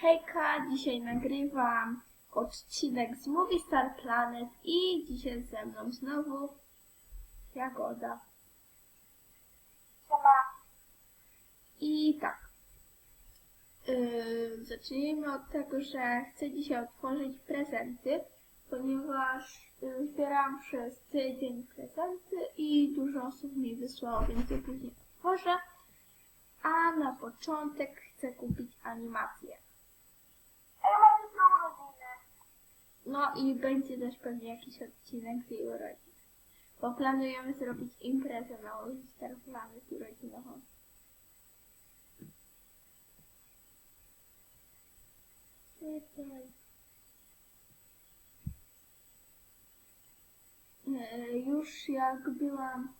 Hejka, dzisiaj nagrywam odcinek z Movie Star Planet i dzisiaj ze mną znowu Jagoda. I tak. Yy, zacznijmy od tego, że chcę dzisiaj otworzyć prezenty, ponieważ yy, zbierałam przez tydzień prezenty i dużo osób mi wysłało, więc je później otworzę. A na początek chcę kupić animację. A ja mam jutro urodziny. No i będzie też pewnie jakiś odcinek z jej urodzin. Bo planujemy zrobić imprezę na Star Planet urodzinową. Czekaj. E, Już jak byłam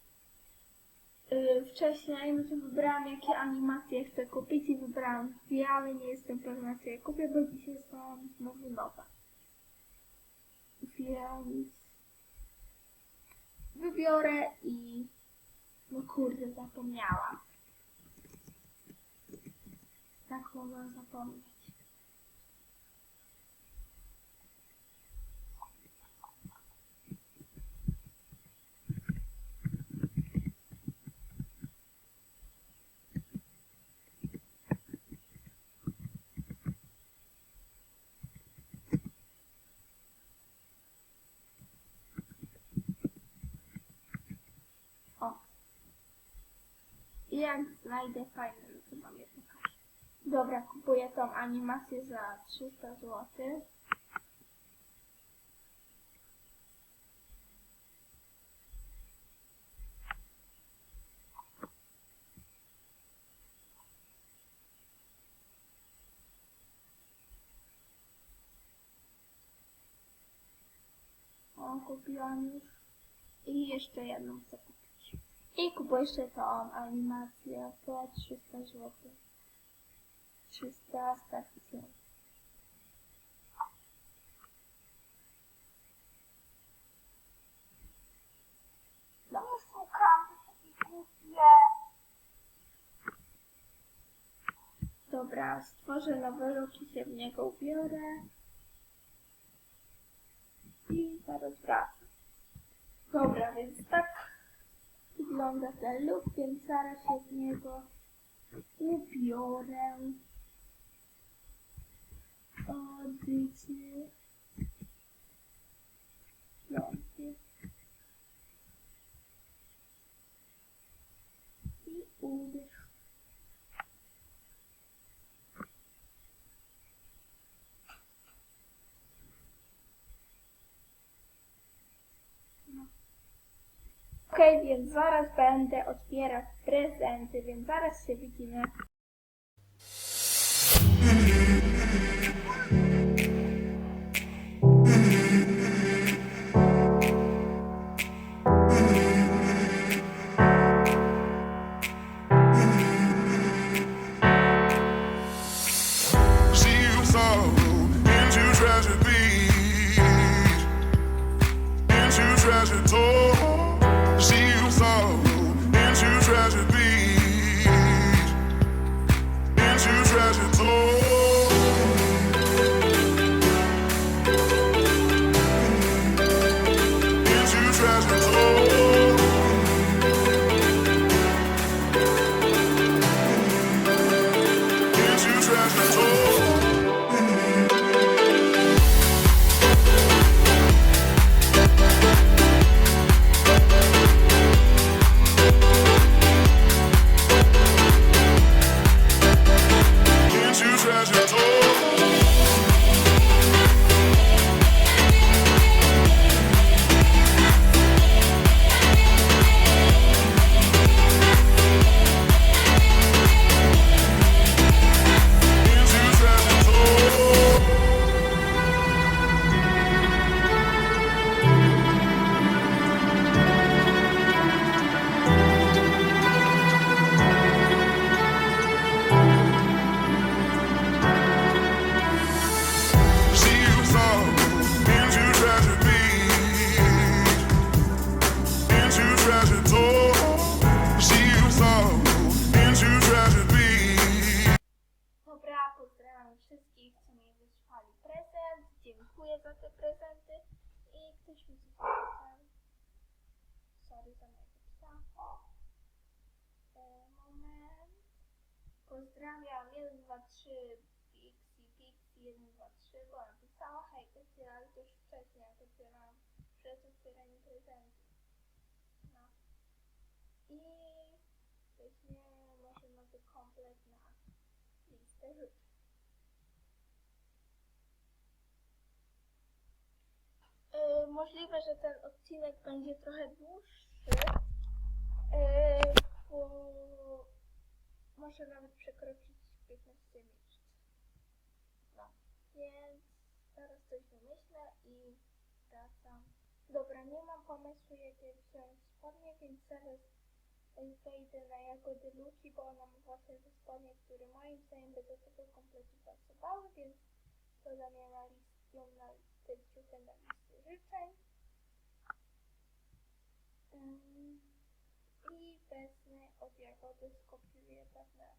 e, wcześniej, no to wybrałam jakie animacje chcę kupić i wybrałam dwie, ale nie jestem pewna co je kupię, bo dzisiaj są znowu nowe. Więc wybiorę i no kurde, zapomniałam. Tak mogłam zapomnieć. O. I jak znajdę fajne, to mam je pokażę. Dobra, kupuję tą animację za 300 zł. Kupiłam już. I jeszcze jedną chcę kupić. I kupuję jeszcze tą animację po 300 zł. 300 stacji. No szukam i kupię. Dobra, stworzę nowy look się w niego ubiorę. I zaraz wracam. Dobra, więc tak wygląda ten look, więc zaraz się w niego ubiorę. Odycie. Okej, więc zaraz będę otwierać prezenty, więc zaraz się widzimy. Mojego psa. E, moment. Pozdrawiam 1, 2, 3 Pixie, Pixie 1, 2, 3, bo napisała hej Kacie, ale to już wcześniej, jak otwierałam przed otwieraniem prezentów. No. I weźmiemy może nowy komplet na listę życzeń. Możliwe, że ten odcinek będzie trochę dłuższy, yy, może nawet przekroczyć 15 minut. No, więc zaraz coś wymyślę i wracam. Dobra, nie mam pomysłu, jakie wziąć spodnie, więc zaraz wejdę na Jagody Luki, bo ona ma właśnie te spodnie, które moim zdaniem by do tego kompletu pasowały, więc dodam je na list, na te ciuchy na listy życzeń. Ym, I wezmę od Jagody, skopiuję pewne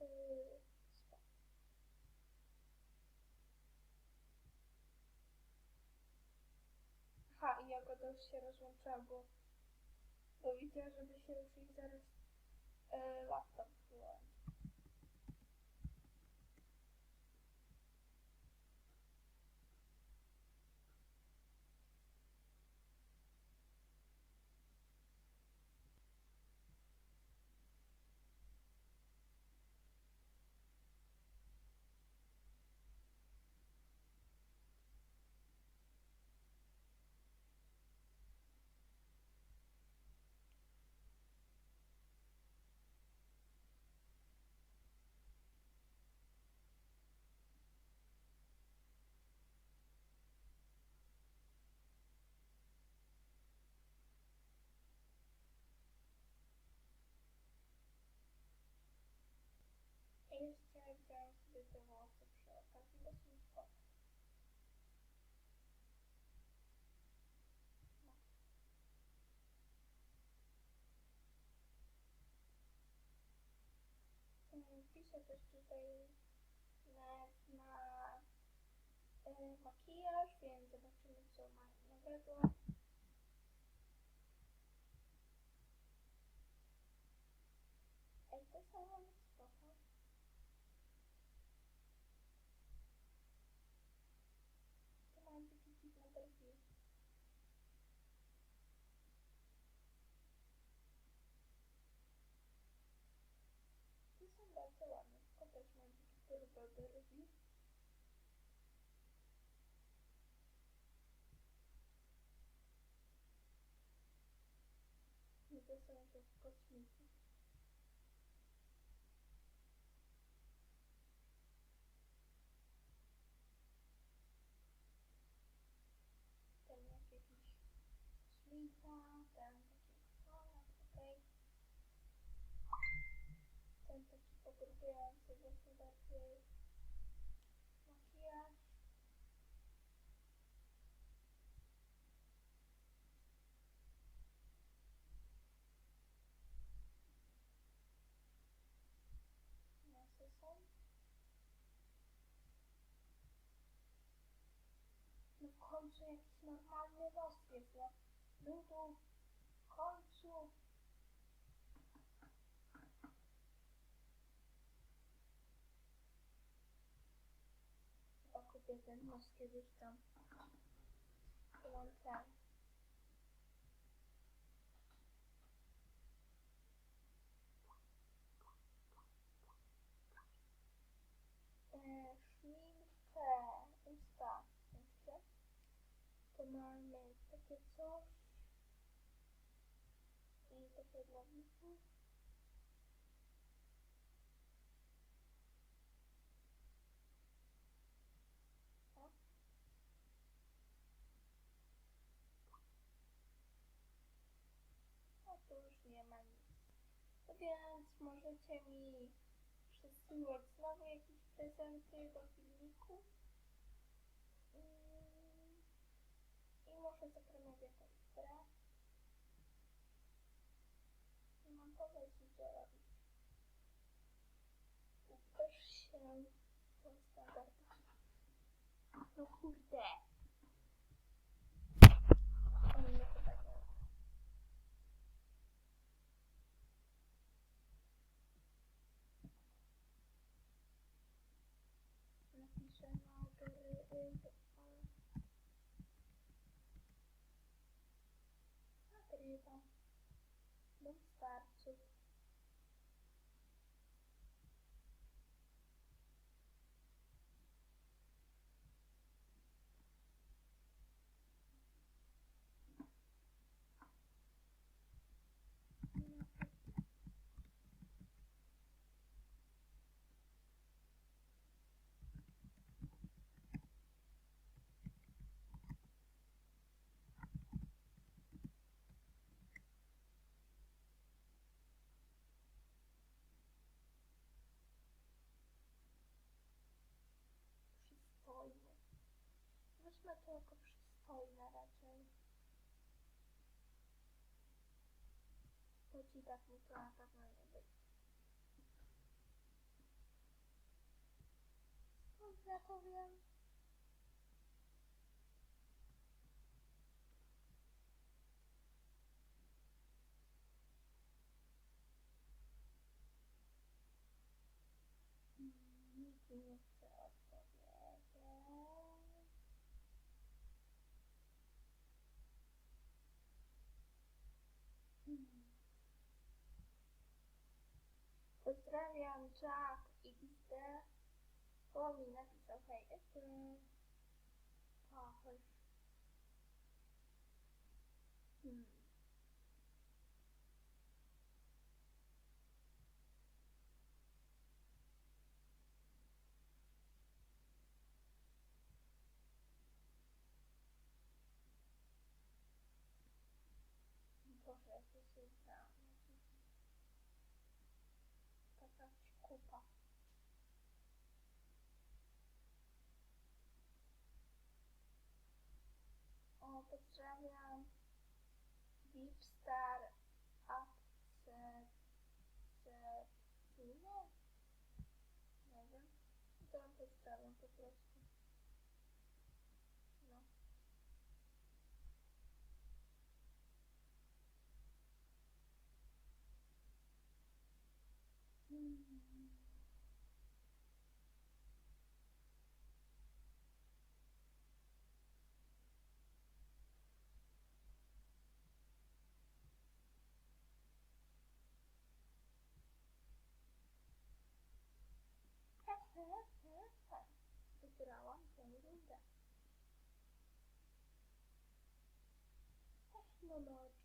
yy. Aha, i Jagoda już się rozłączyła, bo, bo widziała, żeby się już jej zaraz yy, laptop Piszę też tutaj na, na e, makijaż, więc zobaczymy co mają nowego. Ej, to są nawet spoko. To mają takie dziwne brwi. To są bardzo ładne, tylko też mają takie grube brwi. I to są jakieś kosmiki. ten jak jakiś śmita, ten taki kolor, okej. Ten taki pogrubiający właśnie bardziej makijaż. Nosy są. Końcu jakiś normalny jest, no. Ludu, w końcu. Chyba kupię ten nos kiedyś tam. Tu. Mamy takie coś. I takie dla widzów. A tu już nie ma Więc możecie mi przesyłać znowu jakieś prezenty do W jakąś grę. Nie mam pomysłu, co robić. Ukaż się po standardach. No kurde. Napiszę na Nagrywam. Dom przystojne raczej. Bo ci tak mi to na pewno nie być. Skąd ja to wiem? Mm, Nikt nie Pozdrawiam Jack XD. O mi napisał hej April. O, chodź. Hmm. Boże, jak ja się ubrałam. Taka kupa. O, pozdrawiam Beepstar Upset Nie wiem. To ją pozdrawiam po prostu. No. Mm. Wygrałam tę rundę. Technologia. Ja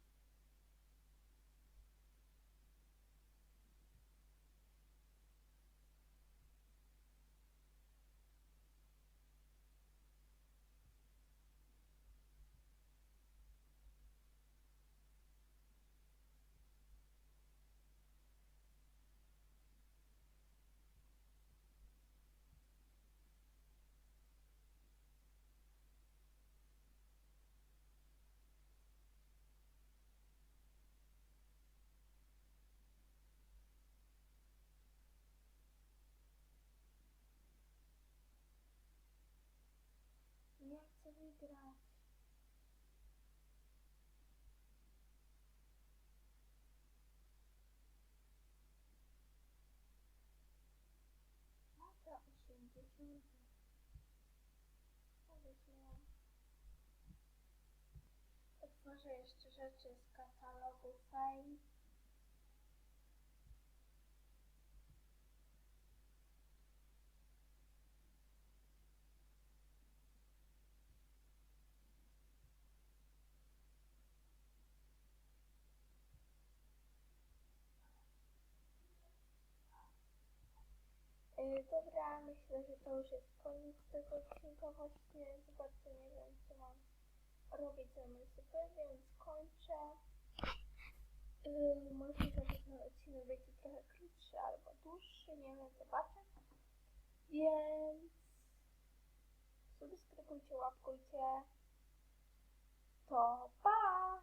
wygrać. Lata 80. Powiedzmy. Otworzę jeszcze rzeczy z katalogu Fame. Yy, dobra, myślę, że to już jest koniec tego odcinka właśnie. Nie wiem co mam robić za mój więc kończę. Yy, może nawet ten odcinek będzie trochę krótszy albo dłuższy, nie wiem, zobaczę. Więc subskrybujcie, łapkujcie. To pa!